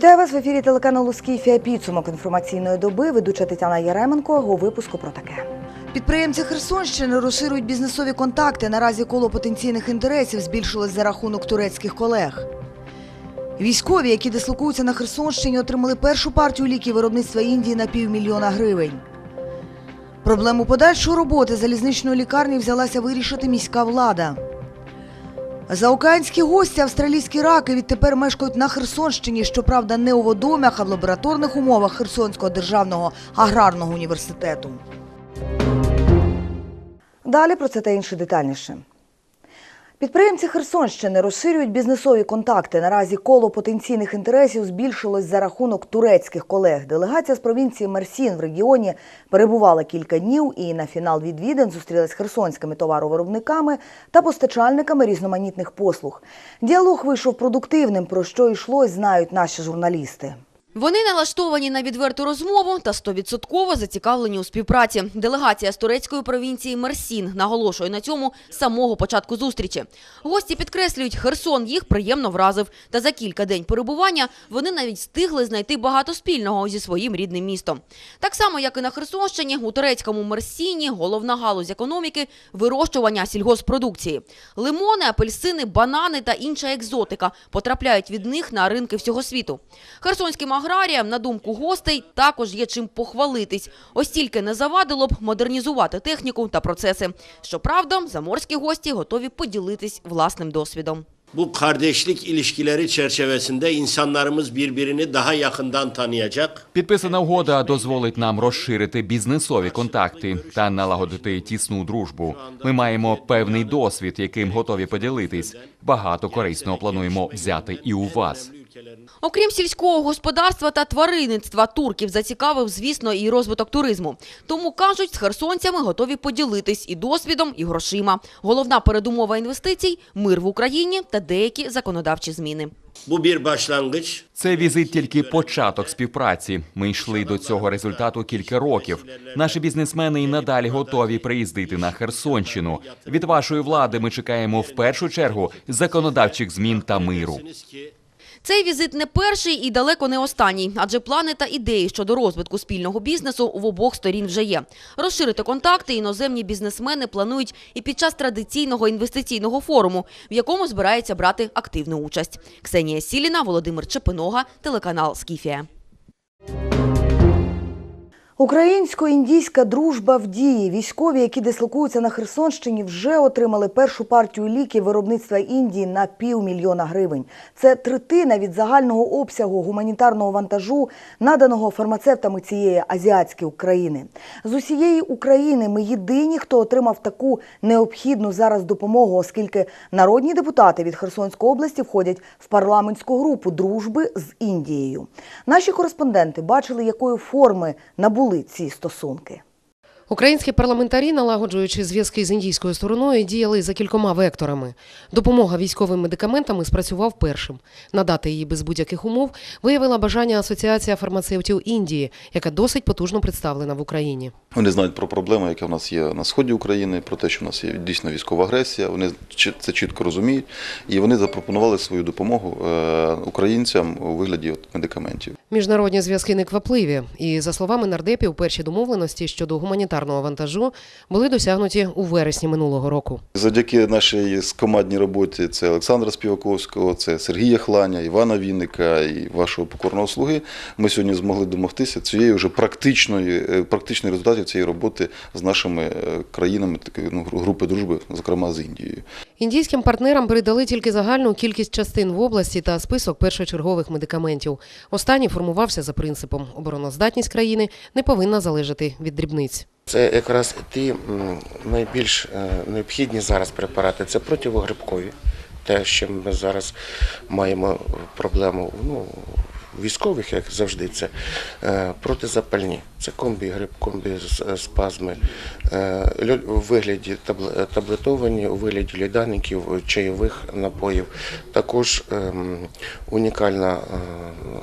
Вітаю вас в ефірі телеканалу Скіфія Підсумок інформаційної доби. Ведуча Тетяна Яременко. У випуску про таке. Підприємці Херсонщини розширюють бізнесові контакти. Наразі коло потенційних інтересів збільшилось за рахунок турецьких колег. Військові, які дислокуються на Херсонщині, отримали першу партію ліків виробництва Індії на півмільйона гривень. Проблему подальшої роботи залізничної лікарні взялася вирішити міська влада. Заокеанські гості австралійські раки відтепер мешкають на Херсонщині, щоправда, не у водомях, а в лабораторних умовах Херсонського державного аграрного університету. Далі про це та інше детальніше. Підприємці Херсонщини розширюють бізнесові контакти. Наразі коло потенційних інтересів збільшилось за рахунок турецьких колег. Делегація з провінції Мерсін в регіоні перебувала кілька днів і на фінал відвідин зустрілась з херсонськими товаровиробниками та постачальниками різноманітних послуг. Діалог вийшов продуктивним, про що йшлось, знають наші журналісти. Вони налаштовані на відверту розмову та стовідсотково зацікавлені у співпраці. Делегація з турецької провінції Мерсін наголошує на цьому з самого початку зустрічі. Гості підкреслюють, Херсон їх приємно вразив. Та за кілька день перебування вони навіть встигли знайти багато спільного зі своїм рідним містом. Так само, як і на Херсонщині, у турецькому Мерсіні головна галузь економіки – вирощування сільгоспродукції. Лимони, апельсини, банани та інша екзотика потрапляють від них на ринки всього світу. Херсонським аграріям, на думку гостей, також є чим похвалитись. Ось тільки не завадило б модернізувати техніку та процеси. Щоправда, заморські гості готові поділитись власним досвідом. Bu kardeşlik ilişkileri çerçevesinde insanlarımız birbirini daha yakından tanıyacak. Підписана угода дозволить нам розширити бізнесові контакти та налагодити тісну дружбу. Ми маємо певний досвід, яким готові поділитись. Багато корисного плануємо взяти і у вас. Окрім сільського господарства та тваринництва, турків зацікавив, звісно, і розвиток туризму. Тому, кажуть, з херсонцями готові поділитись і досвідом, і грошима. Головна передумова інвестицій – мир в Україні та деякі законодавчі зміни. Це візит тільки початок співпраці. Ми йшли до цього результату кілька років. Наші бізнесмени і надалі готові приїздити на Херсонщину. Від вашої влади ми чекаємо в першу чергу законодавчих змін та миру. Цей візит не перший і далеко не останній, адже плани та ідеї щодо розвитку спільного бізнесу в обох сторін вже є. Розширити контакти іноземні бізнесмени планують і під час традиційного інвестиційного форуму, в якому збирається брати активну участь. Ксенія Сіліна, Володимир Чепинога, телеканал Скіфія. Українсько-індійська дружба в дії. Військові, які дислокуються на Херсонщині, вже отримали першу партію ліків виробництва Індії на півмільйона гривень. Це третина від загального обсягу гуманітарного вантажу, наданого фармацевтами цієї азіатської країни. З усієї України ми єдині, хто отримав таку необхідну зараз допомогу, оскільки народні депутати від Херсонської області входять в парламентську групу дружби з Індією. Наші кореспонденти бачили, якої форми набули ці стосунки. Українські парламентарі, налагоджуючи зв'язки з індійською стороною, діяли за кількома векторами. Допомога військовим медикаментами спрацював першим. Надати її без будь-яких умов виявила бажання Асоціація фармацевтів Індії, яка досить потужно представлена в Україні. Вони знають про проблеми, які в нас є на сході України, про те, що в нас є дійсно військова агресія. Вони це чітко розуміють, і вони запропонували свою допомогу е, українцям у вигляді медикаментів. Міжнародні зв'язки неквапливі, і за словами нардепів, перші домовленості щодо гуманітарного вантажу були досягнуті у вересні минулого року. Завдяки нашій командній роботі це Олександра Співаковського, це Сергія Хланя, Івана Вінника і вашого покорного слуги. Ми сьогодні змогли домогтися цієї вже практичної, е, практичних результатів цієї роботи з нашими е, країнами, такої ну, групи дружби, зокрема з Індією. Індійським партнерам передали тільки загальну кількість частин в області та список першочергових медикаментів. Останній формувався за принципом обороноздатність країни не повинна залежати від дрібниць. Це якраз ті найбільш е, необхідні зараз препарати. Це противогрибкові. Те, чим ми зараз маємо проблему ну, військових, як завжди, це е, протизапальні. Це комбігрип, комбіспазми, е, лю- у вигляді таблетовані, у вигляді льодаників, чайових напоїв. Також ем, унікальна е,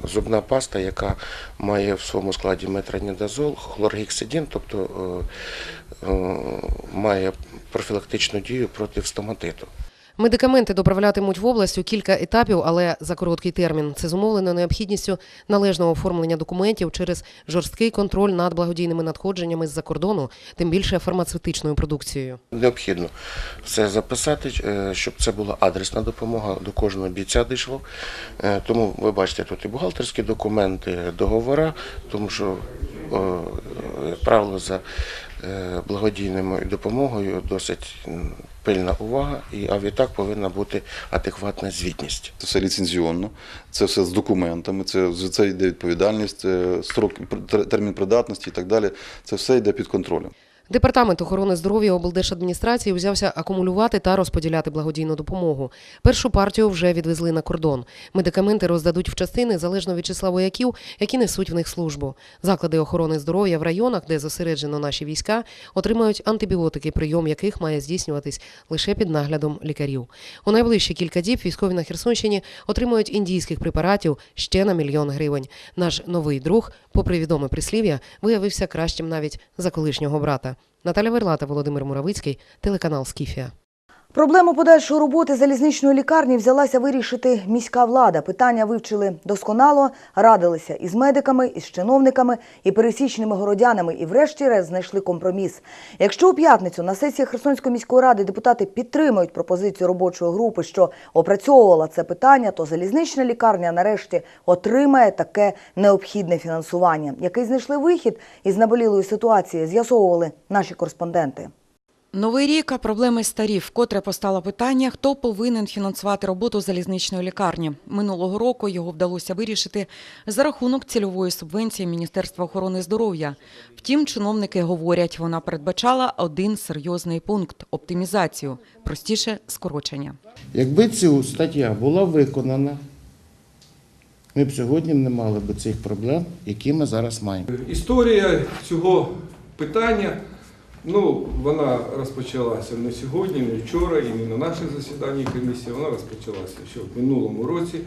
зубна паста, яка має в своєму складі метронідазол, хлоргексидин, тобто е, е, має профілактичну дію проти стоматиту. Медикаменти доправлятимуть в область у кілька етапів, але за короткий термін. Це зумовлено необхідністю належного оформлення документів через жорсткий контроль над благодійними надходженнями з-за кордону, тим більше фармацевтичною продукцією. Необхідно все записати, е, щоб це була адресна допомога до кожного бійця дійшло. Е, Тому ви бачите тут і бухгалтерські документи, договори, тому що, е, правило, за благодійною допомогою досить пильна увага, і а відтак повинна бути адекватна звітність. Це все ліцензіонно, це все з документами, це це йде відповідальність, е, строк термін придатності і так далі. Це все йде під контролем. Департамент охорони здоров'я облдержадміністрації взявся акумулювати та розподіляти благодійну допомогу. Першу партію вже відвезли на кордон. Медикаменти роздадуть в частини залежно від числа вояків, які несуть в них службу. Заклади охорони здоров'я в районах, де зосереджено наші війська, отримають антибіотики, прийом яких має здійснюватись лише під наглядом лікарів. У найближчі кілька діб військові на Херсонщині отримують індійських препаратів ще на мільйон гривень. Наш новий друг, попри відоме прислів'я, виявився кращим навіть за колишнього брата. Наталя Верлата, Володимир Муравицький, телеканал Скіфія. Проблему подальшої роботи залізничної лікарні взялася вирішити міська влада. Питання вивчили досконало, радилися із медиками, із чиновниками і пересічними городянами, і врешті-решт знайшли компроміс. Якщо у п'ятницю на сесії Херсонської міської ради депутати підтримують пропозицію робочої групи, що опрацьовувала це питання, то залізнична лікарня нарешті отримає таке необхідне фінансування. Який знайшли вихід із наболілої ситуації, з'ясовували наші кореспонденти. Новий рік, а проблеми старі. Вкотре постало питання, хто повинен фінансувати роботу залізничної лікарні. Минулого року його вдалося вирішити за рахунок цільової субвенції Міністерства охорони здоров'я. Втім, чиновники говорять, вона передбачала один серйозний пункт – оптимізацію, простіше – скорочення. Якби ця стаття була виконана, ми б сьогодні не мали б цих проблем, які ми зараз маємо. Історія цього питання, ну, вона розпочалася не сьогодні, не вчора, і не на наших засіданнях комісії. Вона розпочалася ще в минулому році.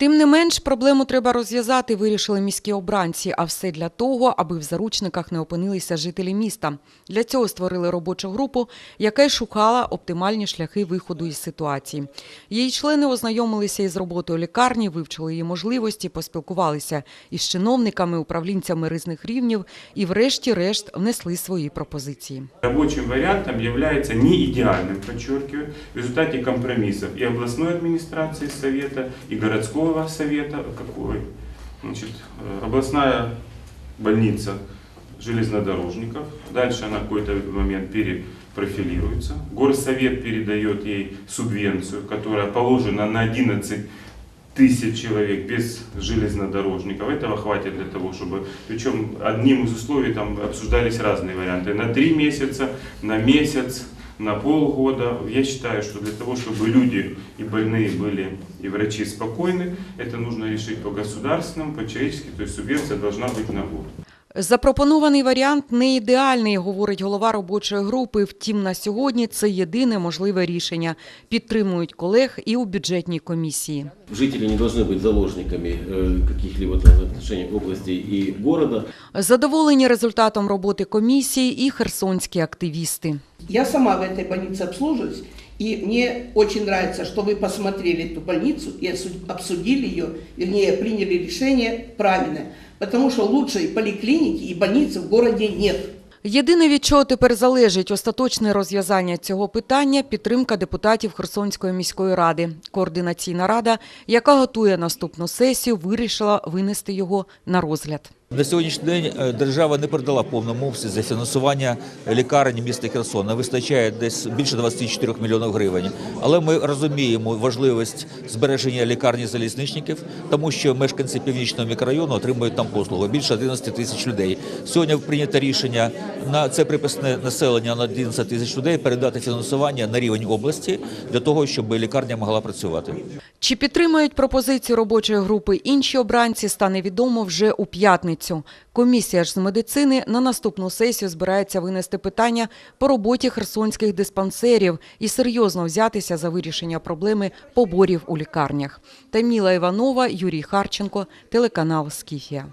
Тим не менш, проблему треба розв'язати, вирішили міські обранці, а все для того, аби в заручниках не опинилися жителі міста. Для цього створили робочу групу, яка й шукала оптимальні шляхи виходу із ситуації. Її члени ознайомилися із роботою лікарні, вивчили її можливості, поспілкувалися із чиновниками, управлінцями різних рівнів і, врешті-решт, внесли свої пропозиції. Рабочим вариантом является не идеальным, подчеркиваю, в результате компромиссов и областной администрации совета, и городского совета, какой, значит, э, областная больница железнодорожников, дальше она в какой-то момент перепрофилируется, горсовет передает ей субвенцию, которая положена на 11 тысяч человек без железнодорожников. Этого хватит для того, чтобы... Причем одним из условий там обсуждались разные варианты. На три месяца, на месяц, на полгода. Я считаю, что для того, чтобы люди и больные были, и врачи спокойны, это нужно решить по государственному, по-человечески, то есть субвенция должна быть на год. Запропонований варіант не ідеальний, говорить голова робочої групи. Втім, на сьогодні це єдине можливе рішення. Підтримують колег і у бюджетній комісії. Жители не должны быть заложниками э, каких-либо там отношений области и города. Задоволені результатом роботи комісії і херсонські активісти. Я сама в этой больнице обслуживаюсь, и мне очень нравится, что вы посмотрели эту больницу и осу- обсудили ее, вернее, приняли решение правильное, потому что лучшей поликлиники и больницы в городе нет. Єдине, від чого тепер залежить остаточне розв'язання цього питання – підтримка депутатів Херсонської міської ради. Координаційна рада, яка готує наступну сесію, вирішила винести його на розгляд. На сьогоднішній день е, держава не передала повному обсязі фінансування лікарень міста Херсона. Вистачає десь більше 24 мільйонів гривень. Але ми розуміємо важливість збереження лікарні залізничників, тому що мешканці північного мікрорайону отримують там послугу більше 11 тисяч людей. Сьогодні прийнято рішення на це приписне населення на 11 тисяч людей передати фінансування на рівень області для того, щоб лікарня могла працювати. Чи підтримають пропозицію робочої групи інші обранці, стане відомо вже у п'ятницю. Комісія ж з медицини на наступну сесію збирається винести питання по роботі херсонських диспансерів і серйозно взятися за вирішення проблеми поборів у лікарнях. Таміла Іванова, Юрій Харченко, телеканал «Скіфія».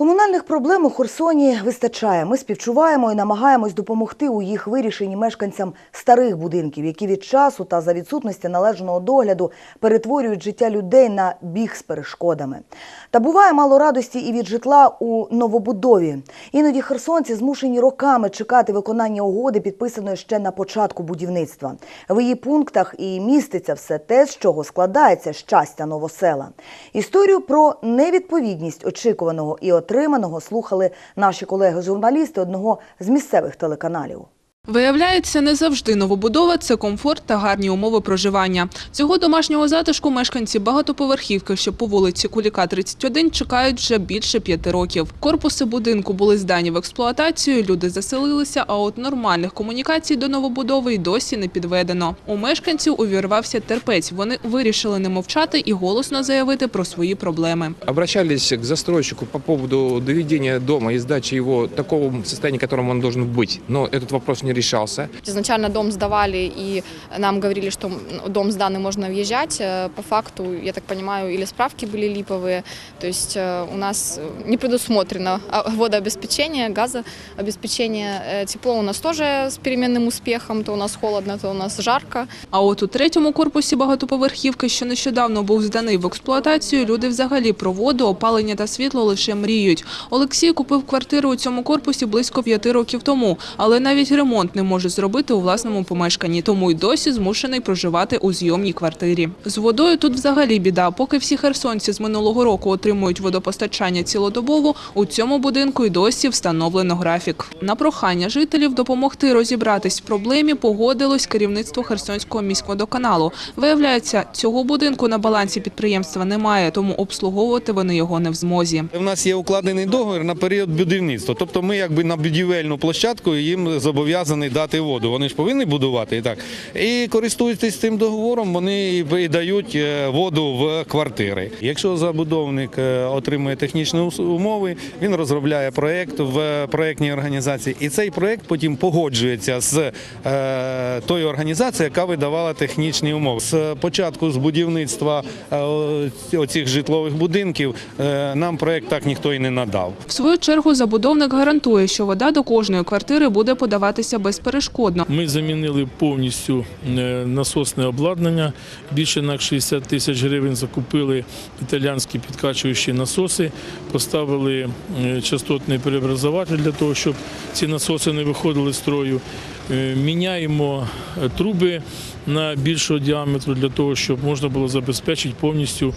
Комунальних проблем у Херсоні вистачає. Ми співчуваємо і намагаємось допомогти у їх вирішенні мешканцям старих будинків, які від часу та за відсутності належного догляду перетворюють життя людей на біг з перешкодами. Та буває мало радості і від житла у новобудові. Іноді херсонці змушені роками чекати виконання угоди, підписаної ще на початку будівництва. В її пунктах і міститься все те, з чого складається щастя новосела. Історію про невідповідність очікуваного і отриманого слухали наші колеги-журналісти одного з місцевих телеканалів. Виявляється, не завжди новобудова – це комфорт та гарні умови проживання. Цього домашнього затишку мешканці багатоповерхівки, що по вулиці Куліка, 31, чекають вже більше п'яти років. Корпуси будинку були здані в експлуатацію, люди заселилися, а от нормальних комунікацій до новобудови й досі не підведено. У мешканців увірвався терпець. Вони вирішили не мовчати і голосно заявити про свої проблеми. обращались к застройщику по поводу доведения дома и сдачи его такого состояния, в котором он должен быть. Но этот вопрос не решался. Изначально дом сдавали, и нам говорили, что м, дом сданный можно въезжать. Э, По факту, я так понимаю, или справки были липовые. То есть э, у нас э, не предусмотрено а, водообеспечение, газообеспечение. Э, Тепло у нас тоже с переменным успехом. То у нас холодно, то у нас жарко. А от у третьому корпусі багатоповерхівки, що нещодавно був зданий в експлуатацію, люди взагалі про воду, опалення та світло лише мріють. Олексій купив квартиру у цьому корпусі близько п'яти років тому, але навіть ремонт не може зробити у власному помешканні, тому й досі змушений проживати у зйомній квартирі. З водою тут взагалі біда. Поки всі херсонці з минулого року отримують водопостачання цілодобово, у цьому будинку й досі встановлено графік. На прохання жителів допомогти розібратись в проблемі погодилось керівництво Херсонського міськводоканалу. Виявляється, цього будинку на балансі підприємства немає, тому обслуговувати вони його не в змозі. У нас є укладений договір на період будівництва. Тобто ми якби на будівельну площадку їм зобов'язані дати воду. Вони ж повинні будувати і так. І користуючись цим договором, вони і дають е, воду в квартири. Якщо забудовник е, отримує технічні умови, він розробляє проєкт в проєктній організації. І цей проєкт потім погоджується з е, тою організацією, яка видавала технічні умови. З початку з будівництва оцих житлових будинків нам проєкт так ніхто і не надав. В свою чергу забудовник гарантує, що вода до кожної квартири буде подаватися безперешкодно. Ми замінили повністю е, насосне обладнання. Більше на 60 тисяч гривень закупили італіянські підкачуючі насоси, поставили е, частотний переобразователь для того, щоб ці насоси не виходили з строю. Е, Міняємо труби на більшого діаметру для того, щоб можна було забезпечити повністю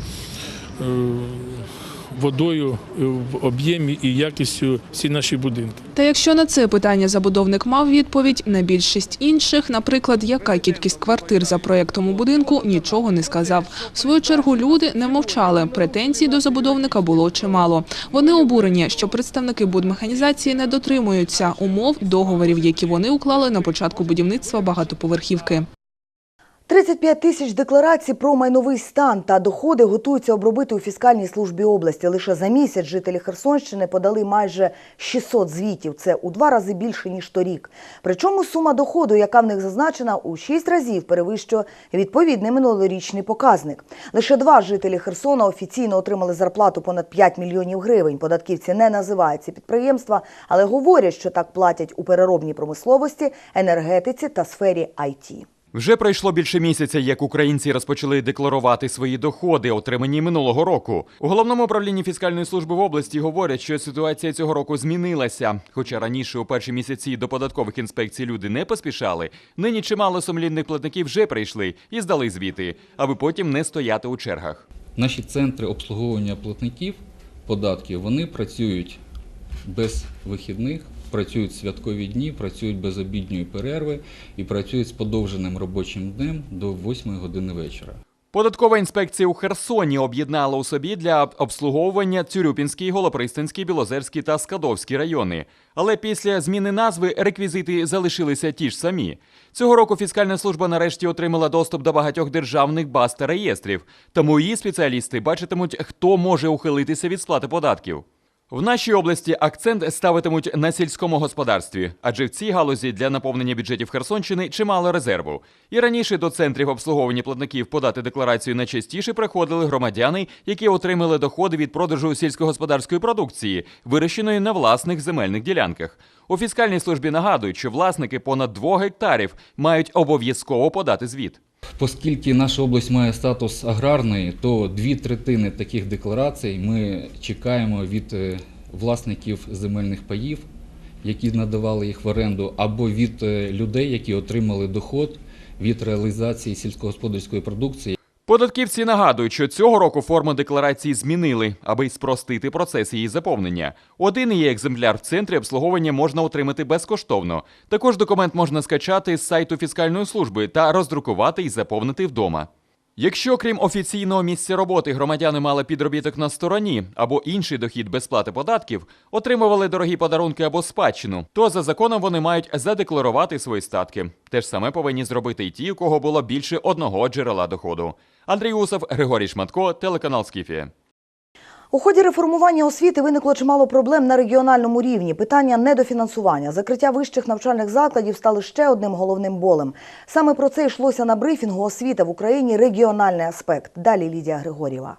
водою е, в об'ємі і якістю всі наші будинки. Та якщо на це питання забудовник мав відповідь, на більшість інших, наприклад, яка кількість квартир за проєктом у будинку, нічого не сказав. В свою чергу люди не мовчали. Претензій до забудовника було чимало. Вони обурені, що представники будмеханізації не дотримуються умов договорів, які вони уклали на початку будівництва багатоповерхівки. 35 тисяч декларацій про майновий стан та доходи готуються обробити у фіскальній службі області. Лише за місяць жителі Херсонщини подали майже 600 звітів. Це у два рази більше ніж торік. Причому сума доходу, яка в них зазначена, у 6 разів перевищує відповідний минулорічний показник. Лише два жителі Херсона офіційно отримали зарплату понад 5 мільйонів гривень. Податківці не називають ці підприємства, але говорять, що так платять у переробній промисловості, енергетиці та сфері IT. Вже пройшло більше місяця, як українці розпочали декларувати свої доходи, отримані минулого року. У головному управлінні фіскальної служби в області говорять, що ситуація цього року змінилася. Хоча раніше у перші місяці до податкових інспекцій люди не поспішали, нині чимало сумлінних платників вже прийшли і здали звіти, аби потім не стояти у чергах. Наші центри обслуговування платників податків вони працюють без вихідних, працюють святкові дні, працюють без обідньої перерви і працюють з подовженим робочим днем до 8 години вечора. Податкова інспекція у Херсоні об'єднала у собі для обслуговування Цюрюпінський, Голопристанський, Білозерський та Скадовський райони. Але після зміни назви реквізити залишилися ті ж самі. Цього року фіскальна служба нарешті отримала доступ до багатьох державних баз та реєстрів. Тому її спеціалісти бачитимуть, хто може ухилитися від сплати податків. В нашій області акцент ставитимуть на сільському господарстві, адже в цій галузі для наповнення бюджетів Херсонщини чимало резерву. І раніше до центрів обслуговування платників подати декларацію найчастіше приходили громадяни, які отримали доходи від продажу сільськогосподарської продукції, вирощеної на власних земельних ділянках. У фіскальній службі нагадують, що власники понад 2 гектарів мають обов'язково подати звіт. Оскільки наша область має статус аграрної, то дві третини таких декларацій ми чекаємо від е, власників земельних паїв, які надавали їх в оренду, або від е, людей, які отримали доход від реалізації сільськогосподарської продукції. Податківці нагадують, що цього року форму декларації змінили, аби спростити процес її заповнення. Один її екземпляр в центрі обслуговування можна отримати безкоштовно. Також документ можна скачати з сайту фіскальної служби та роздрукувати і заповнити вдома. Якщо крім офіційного місця роботи громадяни мали підробіток на стороні або інший дохід без плати податків, отримували дорогі подарунки або спадщину, то за законом вони мають задекларувати свої статки. Те ж саме повинні зробити й ті, у кого було більше одного джерела доходу. Андрій Усов, Григорій Шматко, телеканал Скіфія. У ході реформування освіти виникло чимало проблем на регіональному рівні. Питання недофінансування, закриття вищих навчальних закладів стали ще одним головним болем. Саме про це йшлося на брифінгу освіта в Україні регіональний аспект. Далі Лідія Григорєва.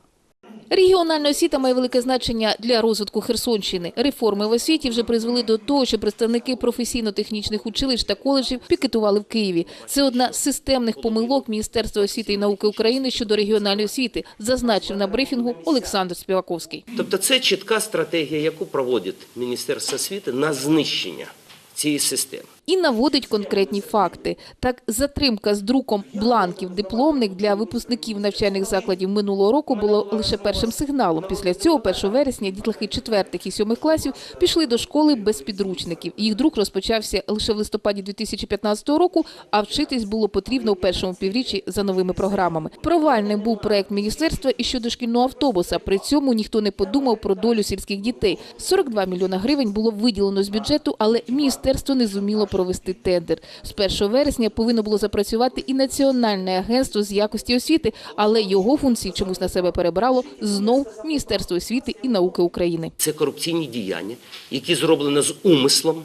Регіональна освіта має велике значення для розвитку Херсонщини. Реформи в освіті вже призвели до того, що представники професійно-технічних училищ та коледжів пікетували в Києві. Це одна з системних помилок Міністерства освіти і науки України щодо регіональної освіти, зазначив на брифінгу Олександр Співаковський. Тобто це чітка стратегія, яку проводить Міністерство освіти на знищення цієї системи. І наводить конкретні факти. Так, затримка з друком бланків дипломних для випускників навчальних закладів минулого року було лише першим сигналом. Після цього, 1 вересня, дітлахи 4 і 7 класів пішли до школи без підручників. Їх друк розпочався лише в листопаді 2015 року, а вчитись було потрібно у першому півріччі за новими програмами. Провальним був проект міністерства і щодо шкільного автобуса. При цьому ніхто не подумав про долю сільських дітей. 42 мільйона гривень було виділено з бюджету, але міністерство не зуміло провести тендер. З 1 вересня повинно було запрацювати і Національне агентство з якості освіти, але його функції чомусь на себе перебрало знов Міністерство освіти і науки України. Це корупційні діяння, які зроблені з умислом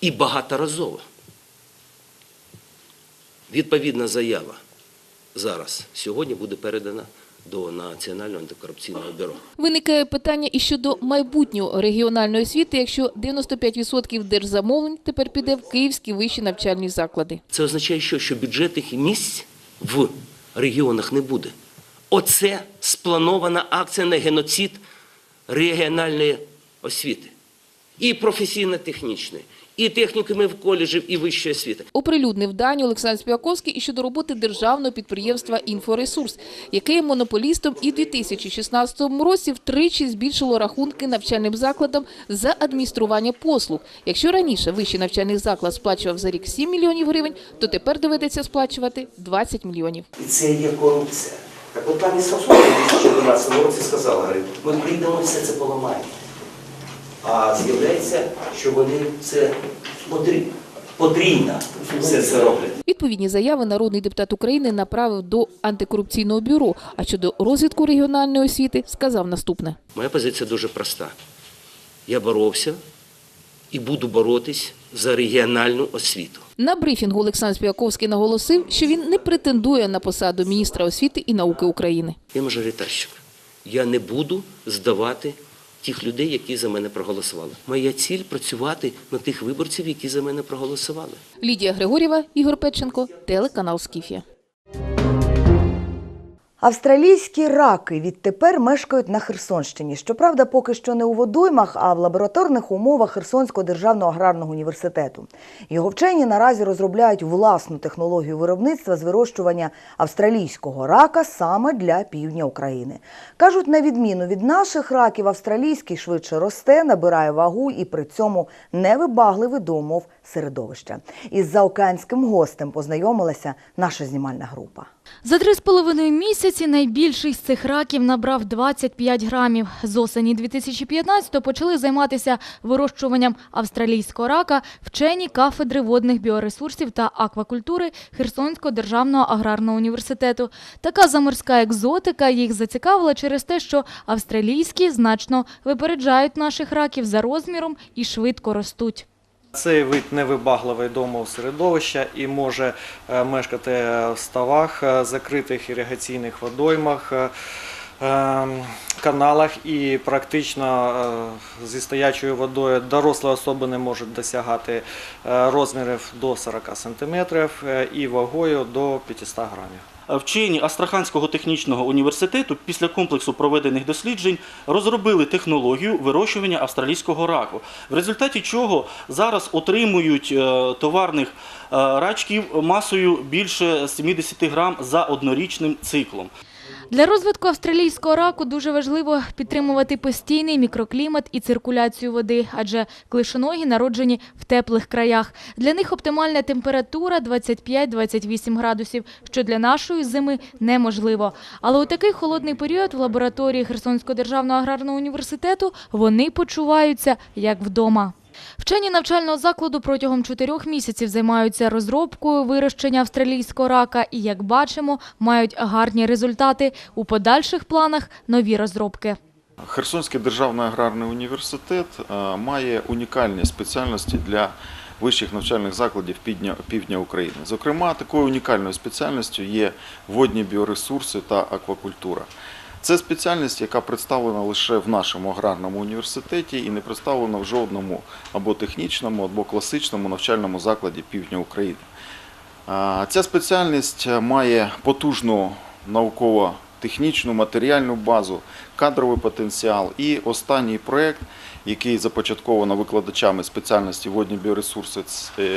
і багаторазово. Відповідна заява зараз сьогодні буде передана до Національного антикорупційного бюро. Виникає питання і щодо майбутнього регіональної освіти, якщо 95% держзамовлень тепер піде в київські вищі навчальні заклади. Це означає, що, що бюджетних місць в регіонах не буде. Оце спланована акція на геноцид регіональної освіти. І професійно-технічної, і технікумів коледжів, і вищої освіти. Оприлюднив дані Олександр Співаковський і щодо роботи державного підприємства «Інфоресурс», яке є монополістом і в 2016 році втричі збільшило рахунки навчальним закладам за адміністрування послуг. Якщо раніше вищий навчальний заклад сплачував за рік 7 мільйонів гривень, то тепер доведеться сплачувати 20 мільйонів. І це є корупція. Так от пані Сасуна в 2011 році сказала, говорить, ми прийдемо і все це поламаємо. А з'являється, що вони це потрібно, все це роблять. Відповідні заяви народний депутат України направив до антикорупційного бюро. А щодо розвитку регіональної освіти сказав наступне. Моя позиція дуже проста. Я боровся і буду боротись за регіональну освіту. На брифінгу Олександр Співаковський наголосив, що він не претендує на посаду міністра освіти і науки України. Я мажоритарщик. Я не буду здавати тих людей, які за мене проголосували. Моя ціль працювати на тих виборців, які за мене проголосували. Лідія Григорєва, Ігор Петченко, телеканал Скіфія. Австралійські раки відтепер мешкають на Херсонщині. Щоправда, поки що не у водоймах, а в лабораторних умовах Херсонського державного аграрного університету. Його вчені наразі розробляють власну технологію виробництва з вирощування австралійського рака саме для півдня України. Кажуть, на відміну від наших раків, австралійський швидше росте, набирає вагу і при цьому невибагливий до умов середовища. Із заокеанським гостем познайомилася наша знімальна група. За три з половиною місяці найбільший з цих раків набрав 25 грамів. З осені 2015-го почали займатися вирощуванням австралійського рака вчені кафедри водних біоресурсів та аквакультури Херсонського державного аграрного університету. Така заморська екзотика їх зацікавила через те, що австралійські значно випереджають наших раків за розміром і швидко ростуть. Цей вид невибагливий до середовища і може е, мешкати в ставах, е, закритих іригаційних водоймах, е, е, каналах і практично е, зі стоячою водою дорослі особи не можуть досягати е, розмірів до 40 см і вагою до 500 грамів. Вчені Астраханського технічного університету після комплексу проведених досліджень розробили технологію вирощування австралійського раку, в результаті чого зараз отримують е, товарних е, рачків масою більше 70 грам за однорічним циклом. Для розвитку австралійського раку дуже важливо підтримувати постійний мікроклімат і циркуляцію води, адже клишоногі народжені в теплих краях. Для них оптимальна температура 25-28 градусів, що для нашої зими неможливо. Але у такий холодний період в лабораторії Херсонського державного аграрного університету вони почуваються як вдома. Вчені навчального закладу протягом чотирьох місяців займаються розробкою вирощення австралійського рака і, як бачимо, мають гарні результати. У подальших планах нові розробки. Херсонський державний аграрний університет е, має унікальні спеціальності для вищих навчальних закладів півдня, України. Зокрема, такою унікальною спеціальністю є водні біоресурси та аквакультура. Це спеціальність, яка представлена лише в нашому аграрному університеті і не представлена в жодному або технічному, або класичному навчальному закладі півдня України. Ця спеціальність має потужну науково-технічну, матеріальну базу, кадровий потенціал і останній проєкт, який започатковано викладачами спеціальності водні біоресурси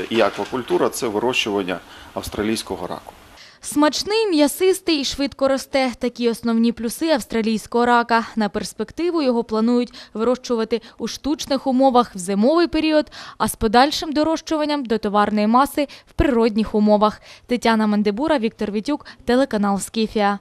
і аквакультура, це вирощування австралійського раку. Смачний, м'ясистий і швидко росте. Такі основні плюси австралійського рака. На перспективу його планують вирощувати у штучних умовах в зимовий період, а з подальшим дорощуванням до товарної маси в природних умовах. Тетяна Мандебура, Віктор Вітюк, телеканал Скіфія.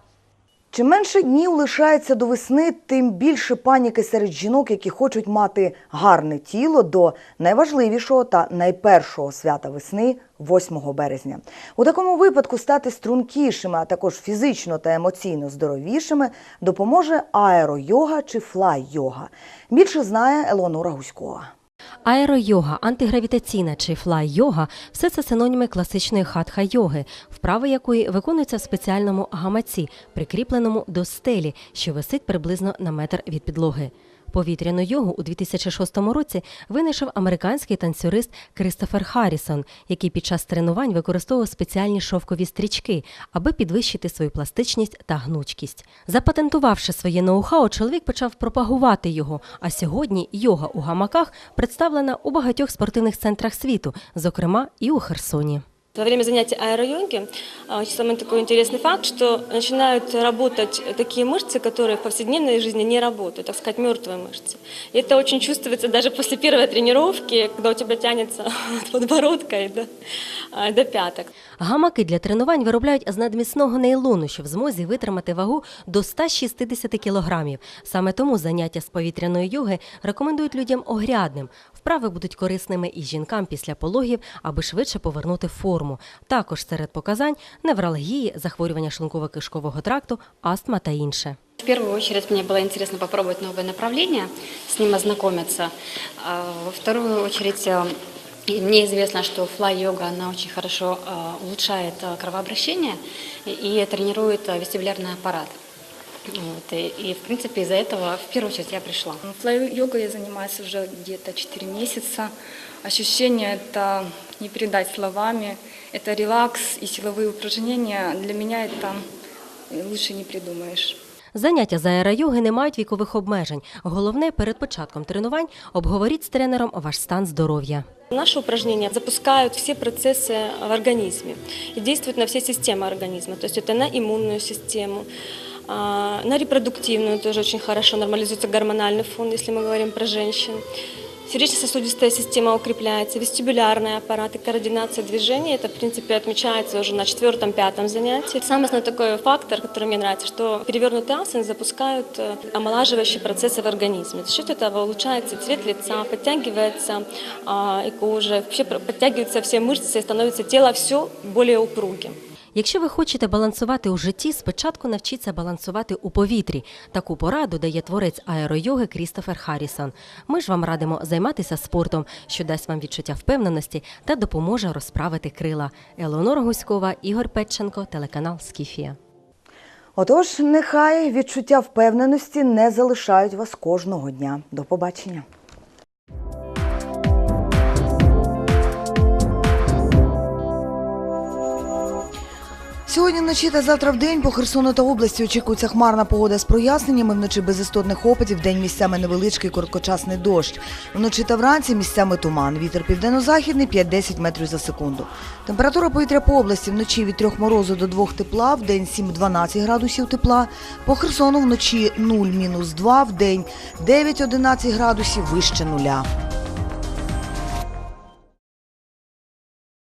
Чим менше днів лишається до весни, тим більше паніки серед жінок, які хочуть мати гарне тіло до найважливішого та найпершого свята весни 8 березня. У такому випадку стати стрункішими, а також фізично та емоційно здоровішими допоможе аеро-йога чи флай-йога. Більше знає Елонора Гуськова. Аеройога, антигравітаційна чи флай-йога – все це синоніми класичної хатха-йоги, вправи якої виконуються в спеціальному гамаці, прикріпленому до стелі, що висить приблизно на метр від підлоги. Повітряну йогу у 2006 році винайшов американський танцюрист Кристофер Харрісон, який під час тренувань використовував спеціальні шовкові стрічки, аби підвищити свою пластичність та гнучкість. Запатентувавши своє ноу-хау, чоловік почав пропагувати його. А сьогодні йога у гамаках представлена у багатьох спортивних центрах світу, зокрема і у Херсоні. Во время занятий аэро-йоги а, очень самый такой интересный факт, что начинают работать такие мышцы, которые в повседневной жизни не работают, так сказать, мертвые мышцы. И это очень чувствуется даже после первой тренировки, когда у тебя тянется от подбородка и до, а, до пяток. Гамаки для тренувань виробляють з надміцного нейлону, що в змозі витримати вагу до 160 кілограмів. Саме тому заняття з повітряної йоги рекомендують людям огрядним. Вправи будуть корисними і жінкам після пологів, аби швидше повернути форму. Також серед показань невралгії, захворювання шлунково-кишкового тракту, астма та інше. В первую очередь мне было интересно попробовать новое направление, с ним ознакомиться. Во вторую очередь и мне известно, что флай-йога, она очень хорошо э, улучшает э, кровообращение и тренирует э, вестибулярный аппарат. Вот, и, и, в принципе, из-за этого в первую очередь я пришла. Флай-йогой я занимаюсь уже где-то 4 месяца. Ощущения это не передать словами. Это релакс и силовые упражнения. Для меня это лучше не придумаешь. Заняття з аеройоги не мають вікових обмежень. Головне, перед початком тренувань обговоріть з тренером ваш стан здоров'я. Наши упражнения запускают все процессы в организме и действуют на все системы организма. То есть это на иммунную систему, а, на репродуктивную тоже очень хорошо нормализуется гормональный фон, если мы говорим про женщин. сердечно-сосудистая система укрепляется, вестибулярный аппарат и координация движений. Это, в принципе, отмечается уже на четвертом-пятом занятии. Самый основной такой фактор, который мне нравится, что перевернутые асаны запускают э, омолаживающие процессы в организме. За счет этого улучшается цвет лица, подтягивается а, и кожа, вообще подтягиваются все мышцы, и становится тело все более упругим. Якщо ви хочете балансувати у житті, спочатку навчіться балансувати у повітрі. Таку пораду дає творець аеройоги Крістофер Харрісон. Ми ж вам радимо займатися спортом, що дасть вам відчуття впевненості та допоможе розправити крила. Елеонора Гуськова, Ігор Петченко, телеканал Скіфія. Отож, нехай відчуття впевненості не залишають вас кожного дня. До побачення. Сьогодні вночі та завтра в день по Херсону та області очікується хмарна погода з проясненнями. Вночі без істотних опадів, день місцями невеличкий короткочасний дощ. Вночі та вранці місцями туман. Вітер південно-західний 5-10 метрів за секунду. Температура повітря по області вночі від 3 морозу до 2 тепла, в день 7-12 градусів тепла. По Херсону вночі 0-2, в день 9-11 градусів вище нуля.